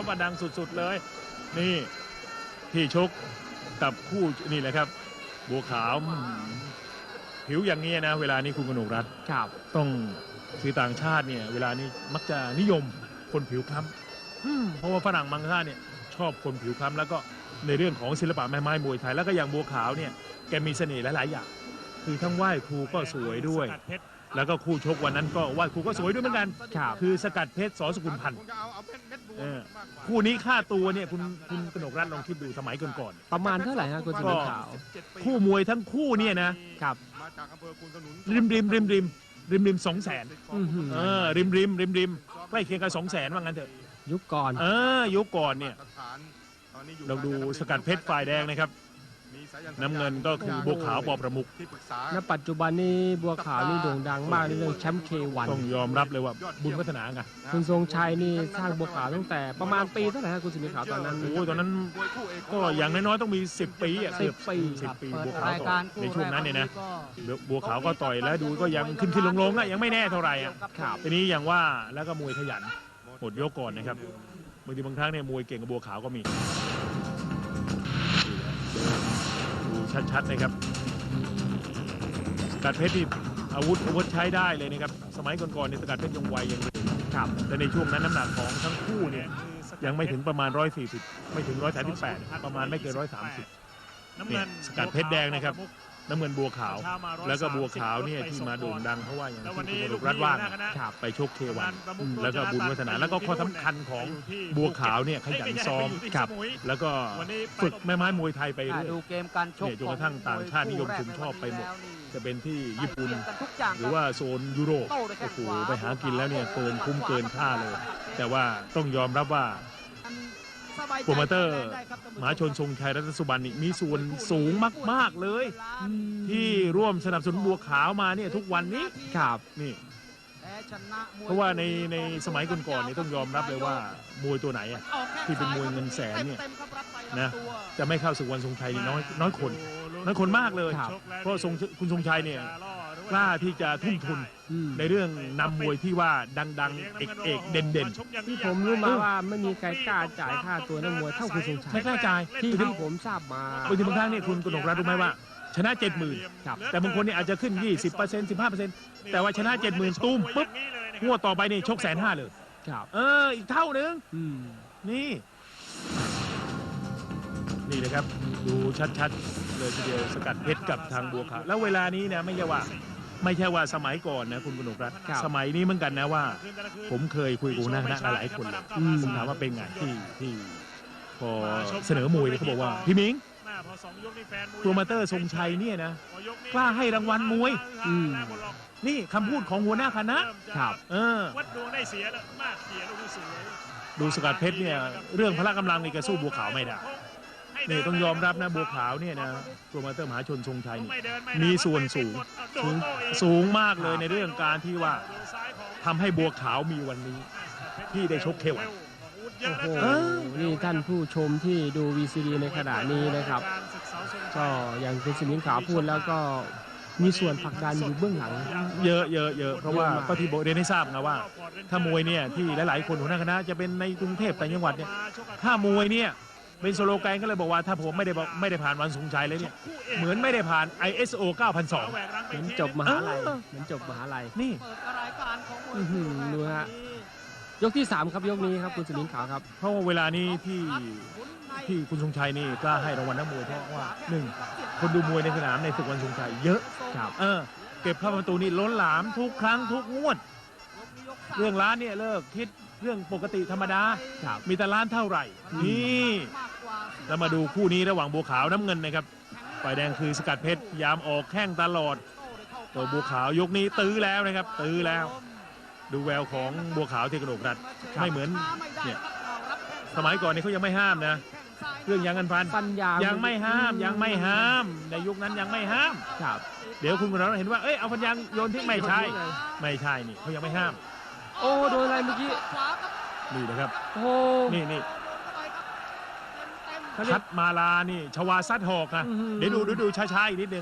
รับว่าดังสุดๆเลย นี่ที่ชกกับคู่นี่แหละครับ บัวขาวอืมผิวอย่างนี้นะ เวลานี้คุณกนกรัฐครับ ต้องคือต่างชาติเนี่ยเวลานี้มักจะนิยมคนผิวคล้ำอืมเพราะว่าฝรั่งมังค่าเนี่ยชอบคนผิวคล้ำแล้วก็ในเรื่องของศิลปะแม่ไม้มวยไทยแล้วก็อย่างบัวขาวเนี่ยแกมีเสน่ห์หลายๆอย่างคือทั้งไหว้ครูก็สวยด้วย แล้วก็คู่ชกวันนั้นก็ไหว้ครูก็สวยด้วยเหมือนกันครับคือสกัดเพชรสอสกุลพันธ์ เออคู่นี้ค่าตัวเนี่ยคุณคุณกนกรัฐลองคิดดูสมัยก่อนประมาณเท่าไหร่ฮะคุณสมิงขาวๆคู่มวยทั้งคู่เนี่ยนะครับ ริมริมริมริมริมริมสองแสนอื้อหือเออริมริมริมริมใกล้เคียงกันสองแสนว่างั้นเถอะยุคก่อน เออยุคก่อนเนี่ยเราดูสกัดเพชรฝ่ายแดงนะครับ น้ำเงินก็คือบัวขาวปอประมุกณปัจจุบันนี้บัวขาวนี่โด่งดังมากในเรื่องแชมป์เควันต้องยอมรับเลยว่าบุญพัฒนาไงคุณทรงชัยนี่สร้างบัวขาวตั้งแต่ประมาณปีเท่าไหร่ฮะคุณสมิงขาวตอนนั้นโอ้ยตอนนั้นก็อย่างน้อยๆต้องมี 10 ปีอะสิเกืบอบปีสิบปีเปิดบัวขาวรายต่กาอรในช่วงนั้นเนี่ยนะก็บัวขาวก็ต่อยแล้วดูก็ยังขึ้นขึ้นลงลงๆอะยังไม่แน่เท่าไหร่อะครับทีนี้อย่างว่าแล้วก็มวยขยันหมดยกก่อนนะครับบางทีบางครั้งเนี่ยมวยเก่งกับบัวขาวก็มี ชัดๆนะครับสกัดเพชรนี่อาวุธอาวุธใช้ได้เลยนะครับสมัยก่อนๆเนี่ยสกัดเพชรยังไวยังเร็วครับแต่ในช่วงนั้นน้ำหนักของทั้งคู่เนี่ยยังไม่ถึงประมาณ 140 ไม่ถึง 138 ประมาณไม่เกิน 130เนี่ยสกัดเพชรแดงนะครับ น้ำเงินบัวขาว แล้วก็บัวขาวเนี่ยที่มาโด่งดังเพราะว่าอย่างที่คุณกนกรัฐว่านะครับไปชกเควันอืมแล้วก็บุญวัฒนาแล้วก็ข้อสำคัญของบัวขาวเนี่ยขยันซ้อมครับ แล้วก็ฝึกแม่ไม้มวยไทยไปอ่าเรื่อยดูเกมการชกเนี่ยจนกระทั่งต่างชาตินิยมชมชอบไปหมดจะเป็นที่ญี่ปุ่นกันทุกอย่างหรือว่าโซนยุโรปโต้ด้วยแข้โอ้งโหขวาไปหากินแล้วเนี่ยเกินคุ้มเกินค่าเลย แต่ว่าต้องยอมรับว่าสบายใจ โปรโมเตอร์ได้ครับท่นผู้มหาชนทรงชัยรัตนสุบันนี่มีส่วนสูงมาก ๆ เลย ที่ร่วมสนับสนุนบัวขาวมาเนี่ยทุกวันนี้ครับนี่แพ้ชนะมยเพราะว่าในในสมัยก่อนๆนี่ต้องยอมรับเลยว่ามวยตัวไหนอะออกแข้งที่เป็นมวยเงินแสนเนี่ยต็มๆครับรับไปนะลำตัวจะไม่เข้าศึกวันทรงชัยนี่น้อยน้อยคนน้อยคนมากเลยครับเพราะทรงคุณทรงชัยเนี่ย กล้าที่จะทุ่มทุนอืม ในเรื่องนำมวยที่ว่าดังๆ เอกเอกๆเด่นๆที่ผมรู้มาว่าไม่มีใครกล้าจ่ายค่าตัวนักมวยเท่าคุณทรงชัยไม่กล้าจ่ายที่ที่ผมทราบมาบางทีบางครั้งเนี่ยคุณกนกรัฐรู้ไหมว่า ชนะเจ็ดหมื่นครับแต่บางคนเนี่ยอาจจะขึ้น 20% 15%แต่ว่าชนะเจ็ดหมื่นตุ้มปุ๊บงวดต่อไปนี่ชกแสนห้าเลย ครับเออ อีกเท่านึง อืมนี่ นี่นะครับ ดูชัดๆ เลยทีเดียวสกัดเพชรกับทางบัวขาวแล้วเวลานี้นะไม่ใช่ว่า ไม่ใช่ว่าสมัยก่อนนะคุณกนกรัฐครับสมัยนี้เหมือนกันนะว่า ผมเคยคุยกับหัวหน้าคณะหลายคนเลยอืม ผมถามว่าเป็นไงที่ที่พอเสนอมวยเนี่ยเขาบอกว่าพี่มิงโปรโมเตอร์ทรงชัยเนี่ยนะกล้าให้รางวัลมวย อืม นี่คำพูดของหัวหน้าคณะ ครับ เออ วัดดวงได้เสียแล้วมากเสียลูกที่สวยดูสกัดเพชรเนี่ย เรื่องพละกำลังนี่แกสู้บัวขาวไม่ได้ นี่ต้องยอมรับนะบัวขาวเนี่ยนะโปรโมเตอร์มหาชนทรงชัยนี่ไม่เดินไมีส่วนสูงโดนโต้อีกสูงมากเลยในเรื่องการที่ว่าทำให้บัวขาวมีวันนี้ ที่ได้ชกเควัน โอ้โหเออ นี่ท่านผู้ชมที่ดู VCD ในขณะนี้นะครับ ก็อย่างคุณสมิงขาวพูดแล้วก็มีส่วนผลักดันอยู่เบื้องหลัง เยอะเยอะเยอะเพราะว่าเยอะมากก็ที่บอกเรียนให้ทราบนะว่า ถ้ามวยเนี่ยที่หลาย ๆ คนหัวหน้าคณะจะเป็นในกรุงเทพต่างจังหวัดเนี่ยถ้ามวยเนี่ย เป็นสโลแกนก็เลยบอกว่าถ้าผมไม่ได้บอกไม่ได้ผ่านวันสงชัยเลยเนี่ยเหมือนไม่ได้ผ่าน ISO 9002 เหมือนจบมหาลัยเออ เหมือนจบมหาลัยนี่เปิดรายการของมวยอื้อหือดูฮะยกที่3ครับยกนี้ครับคุณสมิงขาวครับ เพราะว่าเวลานี้ที่ที่คุณทรงชัยนี่กล้าให้รางวัลนักมวยเพราะว่าหนึ่งคนดูมวยในสนามในศึกวันทรงชัยเยอะครับ เออเก็บเข้าประตูนี่ล้นหลามทุกครั้งทุกงวด เรื่องร้านเนี่ยเลิกคิด เรื่องปกติธรรมดา ครับ มีแต่ร้านเท่าไหร่ นี่แล้วมาดูคู่นี้ระหว่างบัวขาวน้ำเงินนะครับฝ่ายแดงคือสกัดเพชรพยายามออกแข้งตลอด ตัวบัวขาวยกนี้ตื้อแล้วนะครับ ตื้อแล้ว ดูแววของบัวขาวเทคโนกรัฐไม่เหมือนเนี่ยสมัยก่อนนี่เขายังไม่ห้ามนะ เรื่องยางกันฟันฟันยางยังไม่ห้ามยังไม่ห้าม ในยุคนั้นยังไม่ห้าม ครับ เดี๋ยวคุณกนกเห็นว่าเอ้ยเอาฟันยางโยนทิ้งไม่ใช่ ไม่ใช่นี่เขายังไม่ห้าม โอ้โดนอะไร เมื่อกี้ นี่นะครับโอ้โหนี่นี่เขาเรียพักดมาลานี่ ชวาซัดหอกนะ อื้อหือ เดี๋ยวดูดูดูช้าๆอีกนิดนึง